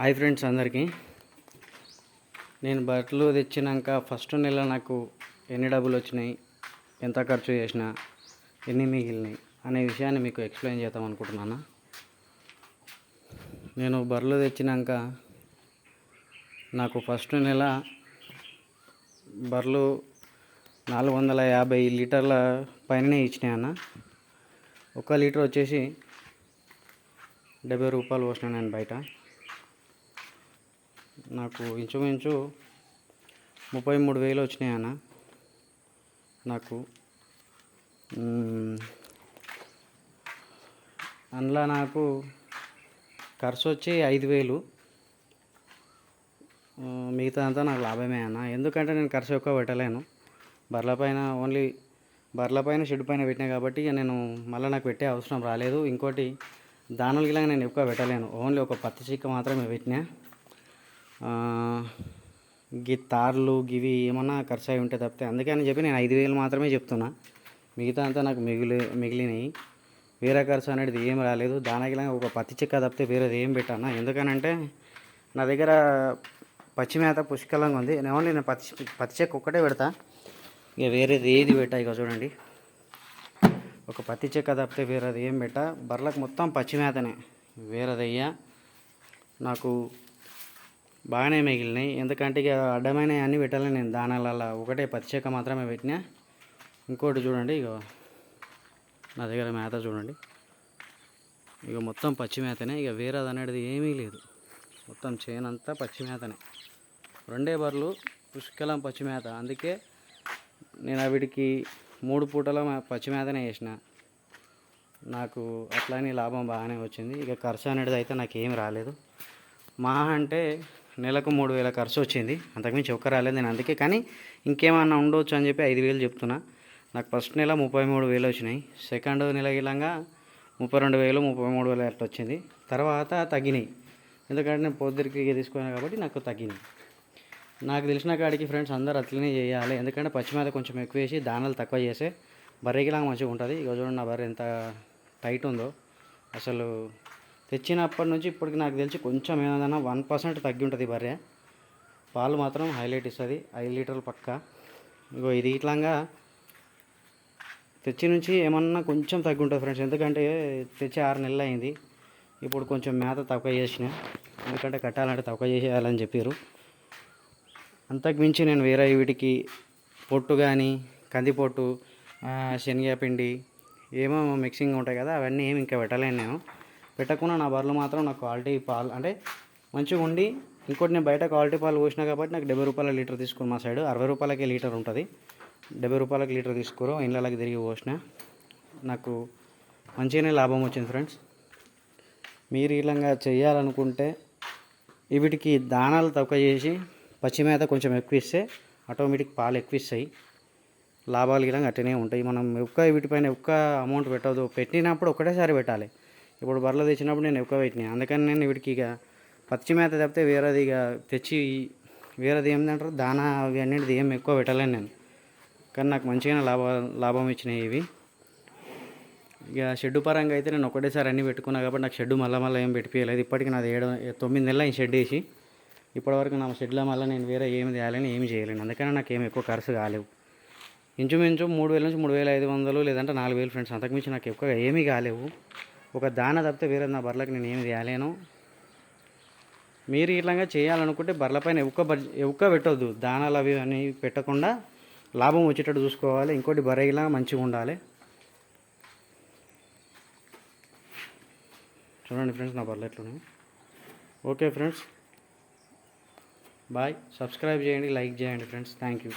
Hi friends అందరికీ. నేను బట్టలు తెచ్చినాక ఫస్ట్ నెల నాకు ఎన్ని డబ్బులు వచ్చినాయి ఎంత ఖర్చు చేసిన ఎన్ని మిగిలినాయి అనే విషయాన్ని మీకు ఎక్స్ప్లెయిన్ చేద్దాం అనుకుంటున్నాను. నేను బర్రెలు తెచ్చినాక నాకు ఫస్ట్ నెల బర్రెలు నాలుగు వందల యాభై లీటర్ల పైననే ఇచ్చినాయి అన్న. ఒక లీటర్ వచ్చేసి డెబ్బై రూపాయలు పోసిన నేను బయట. నాకు ఇంచుమించు ముప్పై మూడు వేలు వచ్చినాయి అన్న. నాకు అందులో నాకు ఖర్చు వచ్చి ఐదు వేలు. మిగతా అంతా నాకు లాభమే అన్న. ఎందుకంటే నేను ఖర్చు ఎక్కువ పెట్టలేను. బర్ల పైన ఓన్లీ బర్ల పైన షెడ్ పైన పెట్టినా కాబట్టి నేను మళ్ళీ నాకు పెట్టే అవసరం రాలేదు. ఇంకోటి దానాలు గిలా నేను ఎక్కువ పెట్టలేను. ఓన్లీ ఒక పత్తి చిక్క మాత్రమే పెట్టినా. గి తార్లు గివి ఏమన్నా ఖర్చు అయి ఉంటే తప్పితే అందుకే అని చెప్పి నేను ఐదు వేలు మాత్రమే చెప్తున్నా. మిగతా అంతా నాకు మిగిలి మిగిలినాయి. వేరే ఖర్చు అనేది ఏం రాలేదు. దానికి ఒక పత్తి చెక్క తప్పితే వేరేది ఏం పెట్టాను? ఎందుకనంటే నా దగ్గర పచ్చి మేత పుష్కలంగా ఉంది. నేను ఓన్లీ నేను పచ్చి పత్తి చెక్క ఒక్కటే పెడతా. ఇక వేరేది ఏది పెట్టా ఇక చూడండి. ఒక పత్తి చెక్క తప్పితే వేరేది ఏం పెట్టా? బర్లకు మొత్తం పచ్చి మేతనే వేరేదయ్యా. నాకు బాగానే మిగిలినాయి. ఎందుకంటే ఇక అడ్డమైన అన్నీ పెట్టాలి నేను. దానాలలో ఒకటే పత్తి మాత్రమే పెట్టినా. ఇంకోటి చూడండి ఇక నా దగ్గర మేత చూడండి. ఇక మొత్తం పచ్చి మేతనే. ఇక వేరేది అనేది ఏమీ లేదు. మొత్తం చేనంతా పచ్చి మేతనే. రెండే బర్రెలు పుష్కలం పచ్చి మేత. అందుకే నేను వీటికి మూడు పూటల పచ్చిమేతనే పచ్చి మేతనే వేసిన నాకు అట్లానే లాభం బాగానే వచ్చింది. ఇక ఖర్చు అనేది అయితే నాకు ఏం రాలేదు. మా అంటే నెలకు మూడు వేల ఖర్చు వచ్చింది. అంతకుమించి ఒక్క రాలేదు నేను అందుకే. కానీ ఇంకేమన్నా ఉండొచ్చు అని చెప్పి ఐదు వేలు చెప్తున్నా. నాకు ఫస్ట్ నెల ముప్పై మూడు వేలు వచ్చినాయి. సెకండ్ నెల గిలంగా ముప్పై రెండు వేలు ముప్పై మూడు వేలు అట్లా వచ్చింది. తర్వాత తగ్గినాయి. ఎందుకంటే నేను పొద్దురికి తీసుకున్నాను కాబట్టి నాకు తగ్గినాయి. నాకు తెలిసిన కాడికి ఫ్రెండ్స్ అందరూ అట్లనే చేయాలి. ఎందుకంటే పచ్చి మీద కొంచెం ఎక్కువ వేసి దానాలు తక్కువ చేస్తే బర్రెకిలాగా మంచిగా ఉంటుంది. ఇక చూడండి నా బర్రె ఎంత టైట్ ఉందో. అసలు తెచ్చినప్పటి నుంచి ఇప్పటికి నాకు తెలిసి కొంచెం ఏదైనా వన్ పర్సెంట్ తగ్గి ఉంటుంది బర్రె. పాలు మాత్రం హైలైట్ ఇస్తుంది ఐదు లీటర్లు పక్క. ఇగో ఇది ఇట్లాగా తెచ్చి నుంచి ఏమన్నా కొంచెం తగ్గి ఉంటుంది ఫ్రెండ్స్. ఎందుకంటే తెచ్చి ఆరు నెలలు అయింది. ఇప్పుడు కొంచెం మేత తక్కువ చేసిన. ఎందుకంటే కట్టాలంటే తక్కువ చేసేయాలని చెప్పారు అంతకు మించి నేను వేరే వీటికి పొట్టు కానీ కందిపొట్టు శనగపిండి ఏమో మిక్సింగ్ ఉంటాయి కదా అవన్నీ ఏమి ఇంకా పెట్టలేను నేను. పెట్టకుండా నా బర్రెలు మాత్రం నాకు క్వాలిటీ పాలు అంటే మంచిగా ఉండి ఇంకోటి నేను బయట క్వాలిటీ పాలు పోసినా కాబట్టి నాకు డెబ్బై రూపాయల లీటర్ తీసుకుని మా సైడ్. అరవై రూపాయలకే లీటర్ ఉంటుంది. డెబ్బై రూపాయలకి లీటర్ తీసుకురో. ఇళ్ళకి తిరిగి పోసిన. నాకు మంచిగానే లాభం వచ్చింది ఫ్రెండ్స్. మీరు ఇలాగా చేయాలనుకుంటే వీటికి దానాలు తక్కువ చేసి పచ్చి మేత కొంచెం ఎక్కువ ఇస్తే ఆటోమేటిక్ పాలు ఎక్కువ ఇస్తాయి. లాభాలు గిలా అట్టనే ఉంటాయి. మనం ఒక్క వీటిపైన ఒక్క అమౌంట్ పెట్టదు పెట్టినప్పుడు ఒకటేసారి పెట్టాలి. ఇప్పుడు బర్రెలు తెచ్చినప్పుడు నేను ఎక్కువ పెట్టినా. అందుకని నేను వీటికి ఇక పచ్చి మేత తప్పితే వేరేది ఇక తెచ్చి వేరేది ఏంటంటారు దానా అవి అనేది ఏం ఎక్కువ పెట్టలేను నేను. కానీ నాకు మంచిగానే లాభ లాభం ఇచ్చినాయి ఇవి. ఇక షెడ్ పరంగా అయితే నేను ఒకటేసారి అన్నీ పెట్టుకున్నా కాబట్టి నాకు షెడ్ మళ్ళీ మళ్ళీ ఏం పెట్టిపోయలేదు ఇప్పటికి నాది ఏడు తొమ్మిది నెలలు ఈ షెడ్ వేసి. ఇప్పటివరకు నా షెడ్లో మళ్ళీ నేను వేరే ఏమి తేయాలని ఏమి చేయలేను. అందుకని నాకు ఏమి ఎక్కువ ఖర్చు కాలేవు. ఇంచుమించు మూడు వేల నుంచి మూడు వేల ఐదు వందలు లేదంటే నాలుగు వేలు ఫ్రెండ్స్. అంతకుమించి నాకు ఎక్కువ ఏమీ కాలేవు. ఒక దాన తప్పితే వేరే నా బర్రెలకు నేను ఏమి చేయలేను. మీరు ఇట్లాగా చేయాలనుకుంటే బర్రెలపైన ఎక్కువ బడ్జ ఎక్కువ పెట్టొద్దు. దానాలు అవి అని పెట్టకుండా లాభం వచ్చేటట్టు చూసుకోవాలి. ఇంకోటి బర్రె ఇలా మంచిగా ఉండాలి. చూడండి ఫ్రెండ్స్ నా బర్రెలు ఎట్లున్నాయి. Okay friends. బాయ్. సబ్స్క్రైబ్ చేయండి లైక్ చేయండి ఫ్రెండ్స్. Thank you.